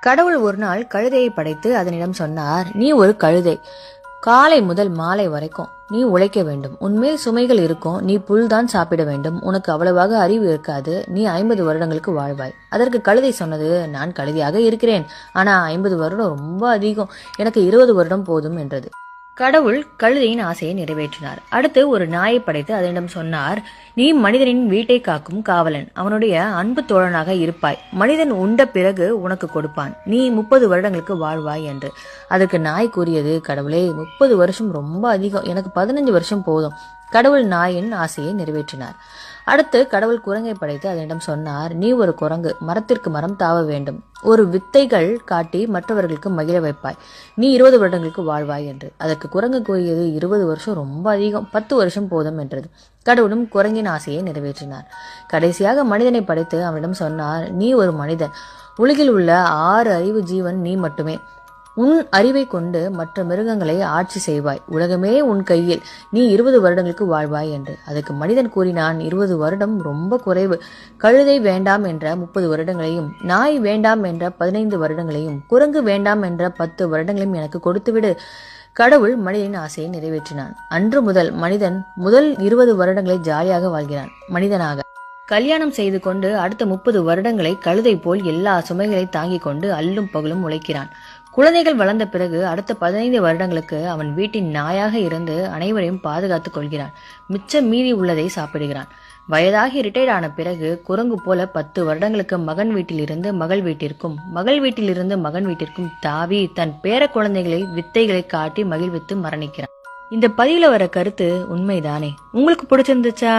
கடவுள் ஒரு நாள் கழுதையை படைத்து அதனிடம் சொன்னார் நீ ஒரு கழுதை. காலை முதல் மாலை வரைக்கும் நீ உழைக்க வேண்டும். உன்மேல் சுமைகள் இருக்கும். நீ புல் தான் சாப்பிட வேண்டும். உனக்கு அவ்வளவாக அறிவு இருக்காது. நீ ஐம்பது வருடங்களுக்கு வாழ்வாய். அதற்கு கழுதை சொன்னது நான் கழுதையாக இருக்கிறேன். ஆனா ஐம்பது வருடம் ரொம்ப அதிகம். எனக்கு இருபது வருடம் போதும் என்றது. கடவுள் கழுதையின் ஆசையை நிறைவேற்றினார். அடுத்து ஒரு நாயை படைத்து அதனிடம் சொன்னார் நீ மனிதனின் வீட்டை காக்கும் காவலன். அவனுடைய அன்பு தோழனாக இருப்பாய். மனிதன் உண்ட பிறகு உனக்கு கொடுப்பான். நீ முப்பது வருடங்களுக்கு வாழ்வாய் என்று. அதற்கு நாய் கூறியது கடவுளே முப்பது வருஷம் ரொம்ப அதிகம். எனக்கு பதினஞ்சு வருஷம் போதும். கடவுள் நாயின் ஆசையை நிறைவேற்றினார். அடுத்து கடவுள் குரங்கை படைத்து அதனிடம் சொன்னார் நீ ஒரு குரங்கு மரத்திற்கு மரம் தாவ வேண்டும். ஒரு வித்தைகள் காட்டி மற்றவர்களுக்கு மகிழ வைப்பாய். நீ இருபது வருடங்களுக்கு வாழ்வாய் என்று. அதற்கு குரங்கு கூறியது இருபது வருஷம் ரொம்ப அதிகம் பத்து வருஷம் போதும் என்றது. கடவுளும் குரங்கின் ஆசையை நிறைவேற்றினார். கடைசியாக மனிதனை படைத்து அவனிடம் சொன்னார் நீ ஒரு மனிதன். உலகில் உள்ள ஆறு அறிவு ஜீவன் நீ மட்டுமே. உன் அறிவை கொண்டு மற்ற மிருகங்களை ஆட்சி செய்வாய். உலகமே உன் கையில். நீ இருபது வருடங்களுக்கு வாழ்வாய் என்று. அதுக்கு மனிதன் கூறினான் இருபது வருடம் ரொம்ப குறைவு. கழுதை வேண்டாம் என்ற முப்பது வருடங்களையும் நாய் வேண்டாம் என்ற பதினைந்து வருடங்களையும் குரங்கு வேண்டாம் என்ற பத்து வருடங்களையும் எனக்கு கொடுத்துவிடு. கடவுள் மனிதனின் ஆசையை நிறைவேற்றினான். அன்று முதல் மனிதன் முதல் இருபது வருடங்களை ஜாலியாக வாழ்கிறான். மனிதனாக. கல்யாணம் செய்து கொண்டு அடுத்த முப்பது வருடங்களை கழுதை போல் எல்லா சுமைகளை தாங்கிக் கொண்டு அல்லும் பகலும் உழைக்கிறான். குழந்தைகள் வளர்ந்த பிறகு அடுத்த பதினைந்து வருடங்களுக்கு அவன் வீட்டின் நாயாக இருந்து அனைவரையும் பாதுகாத்துக் கொள்கிறான். மிச்சம் மீதி உள்ளதை சாப்பிடுகிறான். வயதாகி ரிட்டையர்ட் ஆன பிறகு குரங்கு போல பத்து வருடங்களுக்கு மகன் வீட்டிலிருந்து மகள் வீட்டிற்கும் மகள் வீட்டிலிருந்து மகன் வீட்டிற்கும் தாவி தன் பேர குழந்தைகளை வித்தைகளை காட்டி மகிழ்வித்து மரணிக்கிறான். இந்த பதிவுல வர கருத்து உண்மைதானே? உங்களுக்கு பிடிச்சிருந்துச்சா?